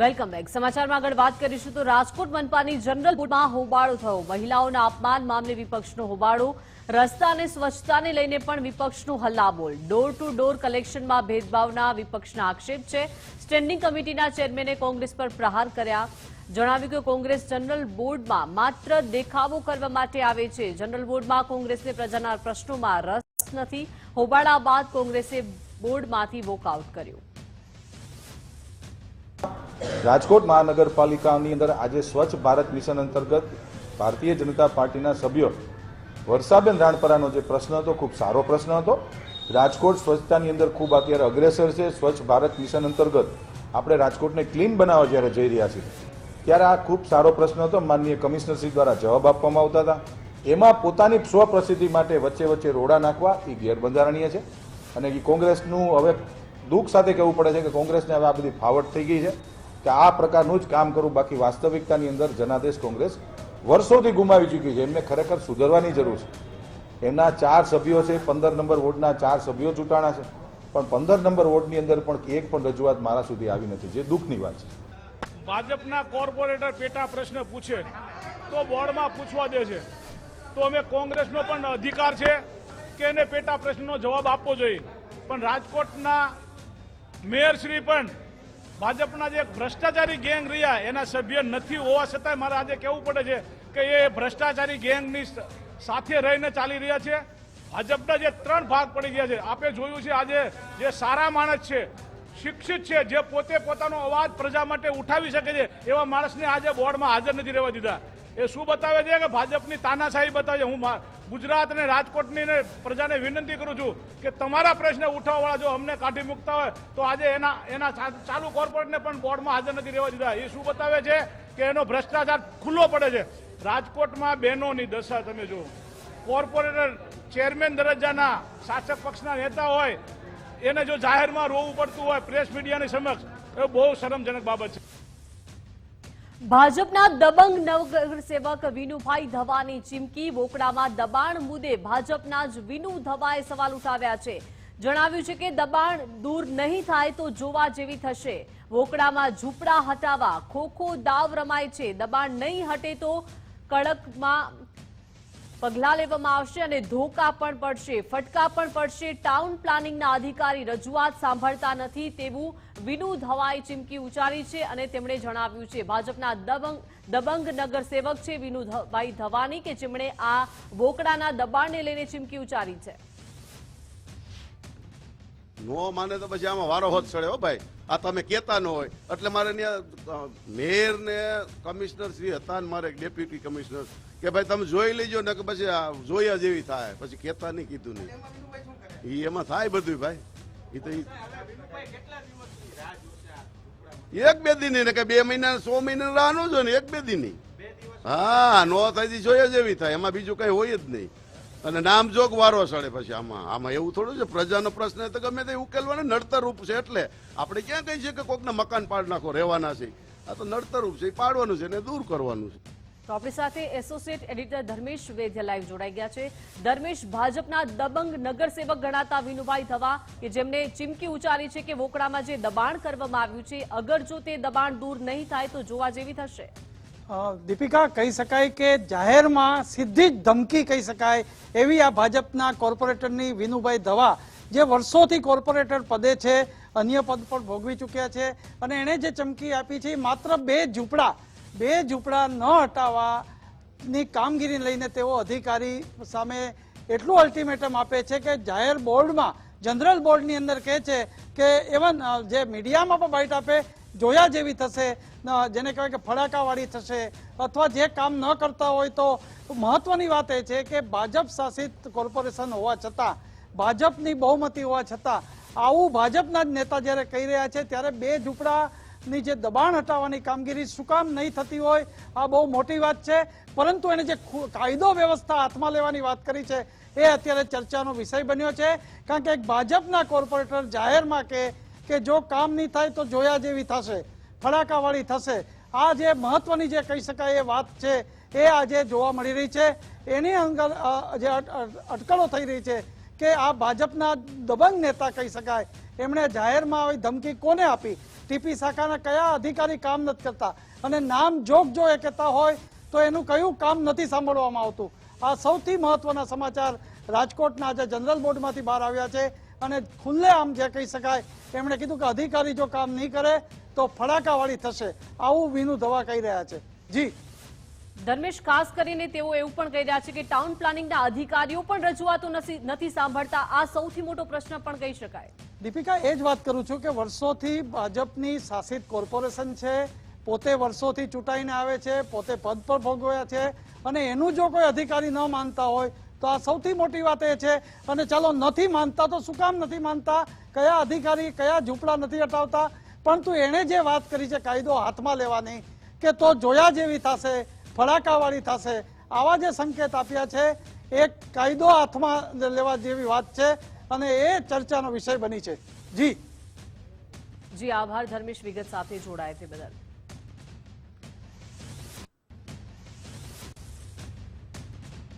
Welcome back. સમાચારમાં આગળ વાત કરીશું તો રાજકોટ મનપાની જનરલ બોર્ડમાં હોબાળો થયો. મહિલાઓના અપમાન મામલે વિપક્ષનો હોબાળો. રસ્તા અને સ્વચ્છતાને લઈને પણ વિપક્ષનું હલ્લાબોલ. ડોર ટુ ડોર કલેક્શનમાં ભેદભાવના વિપક્ષના આક્ષેપ છે. સ્ટેન્ડિંગ કમિટીના ચેરમેને કોંગ્રેસ પર પ્રહાર કર્યા. જણાવ્યું કે કોંગ્રેસ જનરલ બોર્ડમાં માત્ર દેખાવો કરવા માટે આવે છે. જનરલ બોર્ડમાં કોંગ્રેસને પ્રજાના પ્રશ્નોમાં રસ નથી. હોબાળા બાદ કોંગ્રેસે બોર્ડમાંથી વોકઆઉટ કર્યું. રાજકોટ મહાનગરપાલિકાની અંદર આજે સ્વચ્છ ભારત મિશન અંતર્ગત ભારતીય જનતા પાર્ટીના સભ્યો વર્ષાબેન રાણપરાનો જે પ્રશ્ન હતો, ખૂબ સારો પ્રશ્ન હતો. રાજકોટ સ્વચ્છતાની અંદર ખૂબ અત્યારે અગ્રેસર છે. સ્વચ્છ ભારત મિશન અંતર્ગત આપણે રાજકોટને ક્લીન બનાવવા જ્યારે જઈ રહ્યા છીએ, ત્યારે આ ખૂબ સારો પ્રશ્ન હતો. માનનીય કમિશનરશ્રી દ્વારા જવાબ આપવામાં આવતા હતા. એમાં પોતાની સ્વપ્રસિદ્ધિ માટે વચ્ચે વચ્ચે રોડા નાખવા એ ગેરબંધારણીય છે અને એ કોંગ્રેસનું હવે દુઃખ સાથે કહેવું પડે છે કે કોંગ્રેસને હવે આ બધી ફાવટ થઈ ગઈ છે. કે આ પ્રકારનું જ કામ કરવું બાકી વાસ્તવિકતાની અંદર જનાદેશ કોંગ્રેસ વર્ષોથી ગુમાવી ચૂકી છે. એમને ખરેખર સુધરવાની જરૂર છે. એમના ચાર સભ્યો છે, પંદર નંબર વોર્ડના ચાર સભ્યો ચૂંટાણા છે. પણ પંદર નંબર વોર્ડની અંદર પણ એક પણ રજૂઆત મારા સુધી આવી નથી, જે દુઃખની વાત છે. ભાજપના કોર્પોરેટર પેટા પ્રશ્ન પૂછે તો બોર્ડમાં પૂછવા દે છે. તો અમે કોંગ્રેસનો પણ અધિકાર છે કે એને પેટા પ્રશ્નનો જવાબ આપવો જોઈએ. પણ રાજકોટના મેયરશ્રી પણ ભાજપના જે ભ્રષ્ટાચારી ગેંગ રહ્યા, એના સભ્ય નથી હોવા છતાંય મારે આજે કહેવું પડે છે કે એ ભ્રષ્ટાચારી ગેંગની સાથે રહીને ચાલી રહ્યા છે. ભાજપના જે ત્રણ ભાગ પડી ગયા છે, આપે જોયું છે આજે જે સારા માણસ છે, શિક્ષિત છે, જે પોતે પોતાનો અવાજ પ્રજા માટે ઉઠાવી શકે છે, એવા માણસને આજે બોર્ડમાં હાજર નથી રહેવા દીધા. એ શું બતાવે છે કે ભાજપની તાનાશાહી બતાવે છે? હું ગુજરાત અને રાજકોટની ને પ્રજાને વિનંતી કરું છું કે તમારા પ્રશ્ન ઉઠાવવાળા જો અમને કાઢી મૂકતા હોય, તો આજે એના એના ચાલુ કોર્પોરેટને પણ બોર્ડમાં હાજર નથી રહેવા દીધા. એ શું બતાવે છે કે એનો ભ્રષ્ટાચાર ખુલ્લો પડે છે? રાજકોટમાં બહેનોની દશા તમે જુઓ. કોર્પોરેટર ચેરમેન દરજ્જાના શાસક પક્ષના નેતા હોય, એને જો જાહેરમાં રોવું પડતું હોય, પ્રેસ મીડિયાની સમક્ષ, એ બહુ શરમજનક બાબત છે. ભાજપના દબંગ નવગરસેવક વિનુભાઈ ધવાની ચીમકી બોકડામાં દબાણ મુદ્દે ભાજપના જ વિનુ ધવાએ સવાલ ઉઠાવ્યા છે. જણાવ્યું છે કે દબાણ દૂર નહીં થાય તો જોવા જેવી થશે. વોકડામાં ઝૂંપડા હટાવવા ખોખો દાવ રમાય છે. દબાણ નહીં હટે તો કડકમાં પગલાં લેવામાં આવશે અને ધોકા પણ પડશે, ફટકા પણ પડશે. ટાઉન પ્લાનિંગના અધિકારી રજૂઆત સાંભળતા નથી તેવું વિનુ ધવાએ ચીમકી ઉચ્ચારી છે અને તેમણે જણાવ્યું છે, ભાજપના દબંગ દબંગ નગરસેવક છે વિનુભાઈ ધવાની કે જેમણે આ વોકડાના દબાણને લઈને ચીમકી ઉચ્ચારી છે? નો માને તો પછી આમાં વારો હોત સડે હો ભાઈ. આ તમે કેતા ન હોય. એટલે મારે મેયર ને કમિશનર શ્રી હતા ને મારે ડેપ્યુટી કમિશનર કે ભાઈ તમે જોઈ લેજો ને કે પછી આ જોયા જેવી થાય. પછી કેતા નહીં કીધું નહીં. એ એમાં થાય બધું ભાઈ. એ તો એક બે દિન ને કે બે મહિના સો મહિના રાહ ન જો ને એક બે દિન હા નો થાય જોયા જેવી થાય. એમાં બીજું કઈ હોય જ નહીં. અને નામજોગ વારો સડે પછી આમાં. આમાં એવું થોડું છે, પ્રજાનો પ્રશ્ન તો ગમે તે ઉકેલવાનો, નડતર રૂપ છે એટલે. આપણે ક્યાં કહીએ છીએ કે કોકને મકાન પાડ નાખો, રહેવાના છે. આ તો નડતર રૂપ છે, એ પાડવાનું છે ને દૂર કરવાનું છે. તો આપણી સાથે associate editor Dharmesh Vedhya live જોડાઈ ગયા છે. ધર્મેશ ભાજપના દબંગ નગરસેવક ગણાતા વિનુભાઈ ધવા, કે જેમને ચીમકી ઉચ્ચારી છે કે વોકડામાં જે દબાણ કરવામાં આવ્યું છે, અગર જો તે દબાણ દૂર નહીં થાય તો જોવા જેવી થશે. દીપિકા કહી શકાય કે જાહેરમાં સીધી જ ધમકી કહી શકાય એવી આ ભાજપના કોર્પોરેટરની વિનુભાઈ ધવા, જે વર્ષોથી કોર્પોરેટર પદે છે, અન્ય પદ પણ ભોગવી ચૂક્યા છે અને એણે જે ચમકી આપી છે માત્ર બે ઝૂંપડા બે ઝૂંપડા ન હટાવવાની કામગીરી લઈને તેઓ અધિકારી સામે એટલું અલ્ટિમેટમ આપે છે કે જાહેર બોર્ડમાં, જનરલ બોર્ડની અંદર કહે છે કે એવન જે મીડિયામાં પણ બાઇટ આપે જોયા જેવી થશે જેને કહેવાય કે ફડાકાવાળી થશે, અથવા જે કામ ન કરતા હોય તો મહત્વની વાત એ છે કે ભાજપ શાસિત કોર્પોરેશન હોવા છતાં, ભાજપની બહુમતી હોવા છતાં, આવું ભાજપના જ નેતા જ્યારે કહી રહ્યા છે, ત્યારે બે ઝૂંપડાની જે દબાણ હટાવવાની કામગીરી શું કામ નહીં થતી હોય, આ બહુ મોટી વાત છે. પરંતુ એને જે કાયદો વ્યવસ્થા હાથમાં લેવાની વાત કરી છે, એ અત્યારે ચર્ચાનો વિષય બન્યો છે. કારણ કે એક ભાજપના કોર્પોરેટર જાહેરમાં કે કે જો કામ નહીં થાય તો જોયા જેવી થશે, ફડાકાવાળી થશે. આ જે મહત્વની જે કહી શકાય એ વાત છે, એ આજે જોવા મળી રહી છે. એની અંદર જે અટ- અટ- અટકળો થઈ રહી છે કે આ ભાજપના દબંગ નેતા કહી શકાય, એમણે જાહેરમાં આવી ધમકી કોને આપી? ટીપી શાખાના કયા અધિકારી કામ નથી કરતા? અને નામ જોગ જો એ કહેતા હોય, તો એનું કયું કામ નથી સાંભળવામાં આવતું? આ સૌથી મહત્વના સમાચાર રાજકોટના આજે જનરલ બોર્ડમાંથી બહાર આવ્યા છે. અને ખુલ્લેઆમ જે કહી શકાય એમણે કીધું કે અધિકારી જો કામ નહીં કરે તો ફડાકાવાળી થશે. આવું વિનુ ધવા કહી રહ્યા છે. જી. ધર્મેશ ખાસ કરીને તેઓ એવું પણ કહી રહ્યા છે કે ટાઉન પ્લાનિંગના અધિકારીઓ પણ રજૂઆતો નથી નથી સાંભળતા. આ સૌથી મોટો પ્રશ્ન પણ કહી શકાય. દીપિકા એ જ વાત કરું છું કે વર્ષોથી ભાજપની શાસિત કોર્પોરેશન છે પોતે વર્ષોથી ચૂંટાઈને આવે છે પોતે પદ પર ભોગવ્યા છે અને એનું જો કોઈ અધિકારી ન માનતા હોય તો આ સૌથી મોટી વાત એ છે. અને ચાલો, નથી માનતા તો શું કામ નથી માનતા? કયા અધિકારી કયા ઝૂંપડા નથી હટાવતા? પરંતુ એણે જે વાત કરી છે કાયદો હાથમાં લેવાની, કે તો જોયા જેવી થશે, ફડાકાવાળી થશે, આવા જે સંકેત આપ્યા છે, એ કાયદો હાથમાં લેવા જેવી વાત છે અને એ ચર્ચાનો વિષય બની છે. જી. જી, આભાર ધર્મેશ, વિગત સાથે જોડાય તે બદલ.